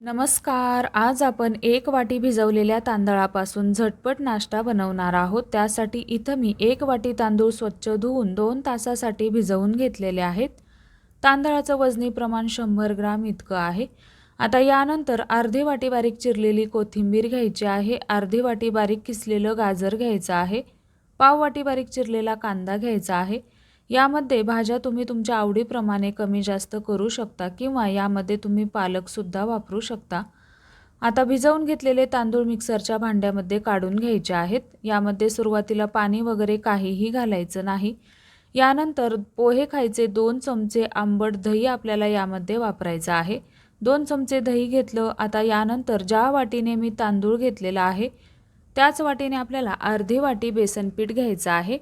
नमस्कार. आज आपण एक वाटी भिजवलेल्या तांदळापासून झटपट नाश्ता बनवणार आहोत. त्यासाठी इथं मी एक वाटी तांदूळ स्वच्छ धुवून दोन तासासाठी भिजवून घेतलेले आहेत. तांदळाचं वजनी प्रमाण शंभर ग्राम इतकं आहे. आता यानंतर अर्धी वाटी बारीक चिरलेली कोथिंबीर घ्यायची आहे. अर्धी वाटी बारीक किसलेलं गाजर घ्यायचं आहे. पाव वाटी बारीक चिरलेला कांदा घ्यायचा आहे. यामध्ये भाज्या तुम्ही तुमच्या आवडीप्रमाणे कमी जास्त करू शकता किंवा यामध्ये तुम्ही पालकसुद्धा वापरू शकता. आता भिजवून घेतलेले तांदूळ मिक्सरच्या भांड्यामध्ये काढून घ्यायचे आहेत. यामध्ये सुरुवातीला पाणी वगैरे काहीही घालायचं नाही. यानंतर पोहे खायचे दोन चमचे आंबट दही आपल्याला यामध्ये वापरायचं आहे. दोन चमचे दही घेतलं आता यानंतर ज्या वाटीने मी तांदूळ घेतलेला आहे त्याच वाटीने आपल्याला अर्धी वाटी बेसन पीठ घ्यायचं आहे.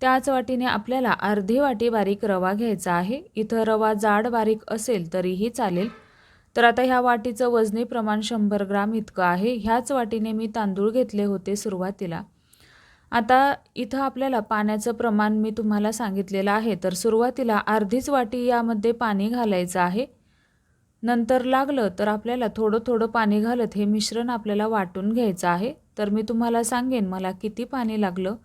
त्याच वाटीने आपल्याला अर्धी वाटी बारीक रवा घ्यायचा आहे. इथं रवा जाड बारीक असेल तरीही चालेल. तर आता ह्या वाटीचं वजनी प्रमाण शंभर ग्राम इतकं आहे. ह्याच वाटीने मी तांदूळ घेतले होते सुरुवातीला. आता इथं आपल्याला पाण्याचं प्रमाण मी तुम्हाला सांगितलेलं आहे. तर सुरुवातीला अर्धीच वाटी यामध्ये पाणी घालायचं आहे. नंतर लागलं तर आपल्याला थोडं थोडं पाणी घालत हे मिश्रण आपल्याला वाटून घ्यायचं आहे. तर मी तुम्हाला सांगेन मला किती पाणी लागलं.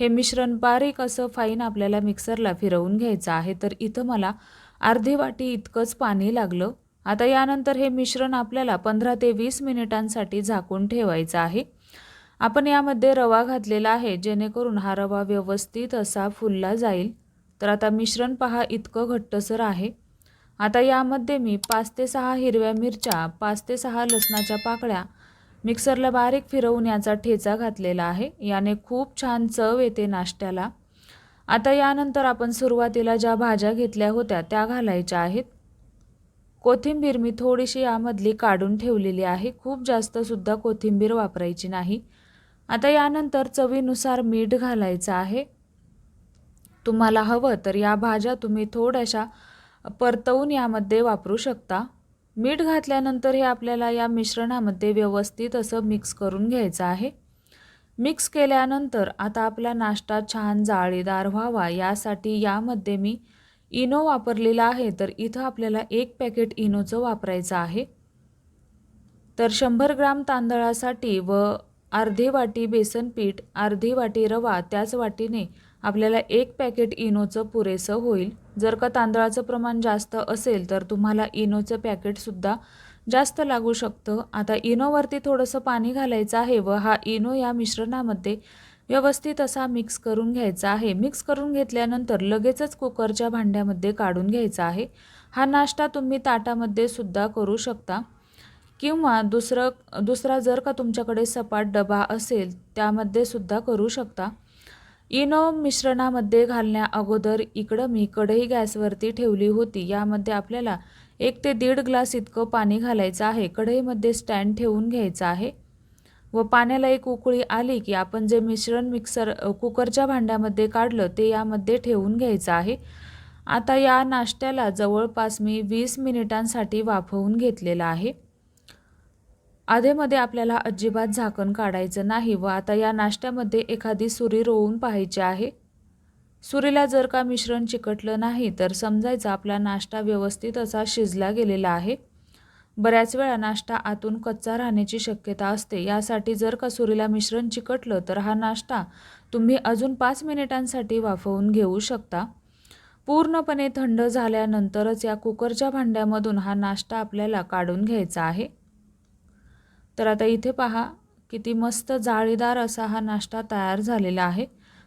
हे मिश्रण बारीक असं फाईन आपल्याला मिक्सरला फिरवून घ्यायचं आहे. तर इथं मला अर्धी वाटी इतकंच पाणी लागलं. आता यानंतर हे मिश्रण आपल्याला पंधरा ते वीस मिनिटांसाठी झाकून ठेवायचं आहे. आपण यामध्ये रवा घातलेला आहे जेणेकरून हा रवा व्यवस्थित असा फुलला जाईल. तर आता मिश्रण पहा इतकं घट्टसर आहे. आता यामध्ये मी पाच ते सहा हिरव्या मिरच्या पाच ते सहा लसणाच्या पाकळ्या मिक्सरला बारीक फिरवून याचा ठेचा घातलेला आहे. याने खूप छान चव येते नाश्त्याला. आता यानंतर आपण सुरुवातीला ज्या भाज्या घेतल्या होत्या त्या घालायच्या आहेत. कोथिंबीर मी थोडीशी यामधली काढून ठेवलेली आहे. खूप जास्तसुद्धा कोथिंबीर वापरायची नाही. आता यानंतर चवीनुसार मीठ घालायचं आहे. तुम्हाला हवं तर या भाज्या तुम्ही थोड्याशा परतवून यामध्ये वापरू शकता. मीठ घातल्यानंतर हे आपल्याला या मिश्रणामध्ये व्यवस्थित असं मिक्स करून घ्यायचं आहे. मिक्स केल्यानंतर आता आपला नाश्ता छान जाळीदार व्हावा यासाठी यामध्ये मी इनो वापरलेला आहे तर इथं आपल्याला एक पॅकेट इनोचं वापरायचं आहे. तर शंभर ग्राम तांदळासाठी व अर्धी वाटी बेसन पीठ अर्धी वाटी रवा त्याच वाटीने आपल्याला एक पॅकेट इनोचं पुरेसं होईल. जर का तांदळाचं प्रमाण जास्त असेल तर तुम्हाला इनोचं पॅकेटसुद्धा जास्त लागू शकतं. आता इनोवरती थोडंसं पाणी घालायचं आहे व हा इनो या मिश्रणामध्ये व्यवस्थित असा मिक्स करून घ्यायचा आहे. मिक्स करून घेतल्यानंतर लगेचच कुकरच्या भांड्यामध्ये काढून घ्यायचा आहे. हा नाश्ता तुम्ही ताटामध्ये सुद्धा करू शकता. किंवा दुसरं दुसरा जर का तुमच्याकडे सपाट डबा असेल त्यामध्ये सुद्धा करू शकता. इनो मिश्रणामध्ये घालण्या अगोदर इकडं मी कढई गॅसवरती ठेवली होती. यामध्ये आपल्याला एक ते दीड ग्लास इतकं पाणी घालायचं आहे. कढईमध्ये स्टँड ठेवून घ्यायचं आहे व पाण्याला एक उकळी आली की आपण जे मिश्रण मिक्सर कुकरच्या भांड्यामध्ये काढलं ते यामध्ये ठेवून घ्यायचं आहे. आता या नाश्त्याला जवळपास मी वीस मिनिटांसाठी वाफवून घेतलेलं आहे. आधेमध्ये आपल्याला अजिबात झाकण काढायचं नाही व आता या नाश्त्यामध्ये एखादी सुरी रोवून पाहायची आहे. सुरीला जर का मिश्रण चिकटलं नाही तर समजायचं आपला नाश्ता व्यवस्थित असा शिजला गेलेला आहे. बऱ्याच वेळा नाश्ता आतून कच्चा राहण्याची शक्यता असते. यासाठी जर का सुरीला मिश्रण चिकटलं तर हा नाश्ता तुम्ही अजून पाच मिनिटांसाठी वाफवून घेऊ शकता. पूर्णपणे थंड झाल्यानंतरच या कुकरच्या भांड्यामधून हा नाश्ता आपल्याला काढून घ्यायचा आहे. तर आता इथे पहा किती मस्त जाळीदार असा हा नाश्ता तयार झालेला आहे.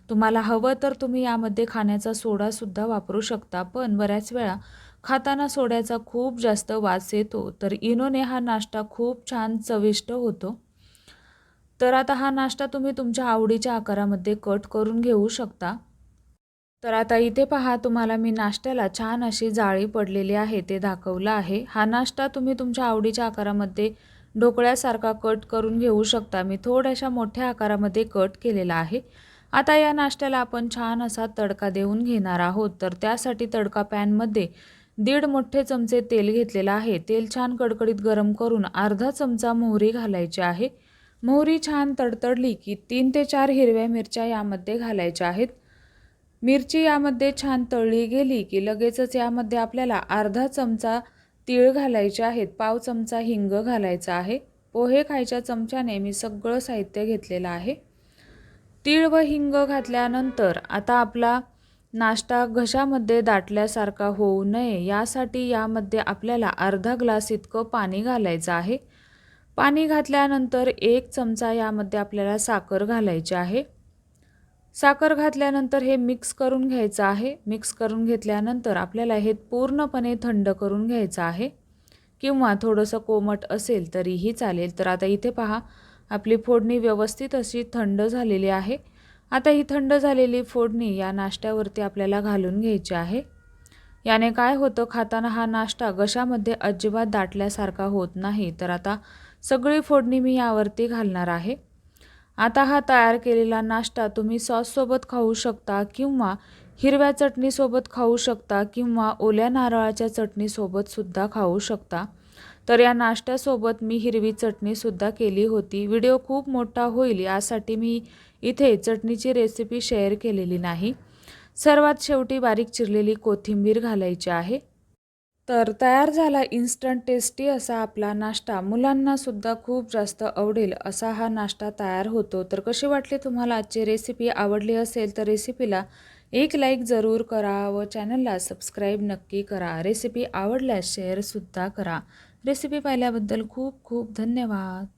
तुम्हाला हवं तर तुम्ही यामध्ये खाण्याचा सोडासुद्धा वापरू शकता पण बऱ्याच वेळा खाताना सोड्याचा खूप जास्त वास येतो तर इनोने हा नाश्ता खूप छान चविष्ट होतो. तर आता हा नाश्ता तुम्ही तुमच्या आवडीच्या आकारामध्ये कट करून घेऊ शकता. तर आता इथे पहा तुम्हाला मी नाश्त्याला छान अशी जाळी पडलेली आहे ते दाखवलं आहे. हा नाश्ता तुम्ही तुमच्या आवडीच्या आकारामध्ये ढोकळ्यासारखा कट करून घेऊ शकता. मी थोड्याशा मोठ्या आकारामध्ये कट केलेला आहे. आता या नाश्त्याला आपण छान असा तडका देऊन घेणार आहोत. तर त्यासाठी तडका पॅनमध्ये दीड मोठे चमचे तेल घेतलेलं आहे. तेल छान कडकडीत गरम करून अर्धा चमचा मोहरी घालायची आहे. मोहरी छान तडतडली की तीन ते चार हिरव्या मिरच्या यामध्ये घालायच्या आहेत. मिरची यामध्ये छान तळली गेली की लगेचच यामध्ये आपल्याला अर्धा चमचा तीळ घालायचे आहेत पाव चमचा हिंग घालायचा आहे पोहे खायच्या चमच्याने मी सगळं साहित्य घेतलेलं आहे. तीळ व हिंग घातल्यानंतर आता आपला नाश्ता घशामध्ये दाटल्यासारखा होऊ नये यासाठी यामध्ये आपल्याला अर्धा ग्लास इतकं पाणी घालायचं आहे. पाणी घातल्यानंतर एक चमचा यामध्ये आपल्याला साखर घालायची आहे. साखर घातल्यानंतर हे मिक्स करून घ्यायचं आहे. मिक्स करून घेतल्यानंतर आपल्याला हे पूर्णपणे थंड करून घ्यायचं आहे. किंवा थोडंसं कोमट असेल तरीही चालेल. तर आता इथे पहा आपली फोडणी व्यवस्थित अशी थंड झालेली आहे. आता ही थंड झालेली फोडणी या नाश्त्यावरती आपल्याला घालून घ्यायची आहे. याने काय होतं खाताना हा नाश्ता घशामध्ये अजिबात दाटल्यासारखा होत नाही. तर आता सगळी फोडणी मी यावरती घालणार आहे. आता हा तयार केलेला नाश्ता तुम्ही सॉससोबत खाऊ शकता किंवा हिरव्या चटणीसोबत खाऊ शकता किंवा ओल्या नारळाच्या चटणीसोबतसुद्धा खाऊ शकता. तर या नाश्त्यासोबत मी हिरवी चटणीसुद्धा केली होती. व्हिडिओ खूप मोठा होईल यासाठी मी इथे चटणीची रेसिपी शेअर केलेली नाही. सर्वात शेवटी बारीक चिरलेली कोथिंबीर घालायची आहे. तर तयार झाला इन्स्टंट टेस्टी असा आपला नाश्ता. मुलांनासुद्धा खूप जास्त आवडेल असा हा नाश्ता तयार होतो. तर कशी वाटली तुम्हाला आजची रेसिपी आवडली असेल तर रेसिपीला एक लाईक जरूर करा व चॅनलला सबस्क्राईब नक्की करा. रेसिपी आवडल्यास शेअरसुद्धा करा. रेसिपी पाहिल्याबद्दल खूप खूप धन्यवाद.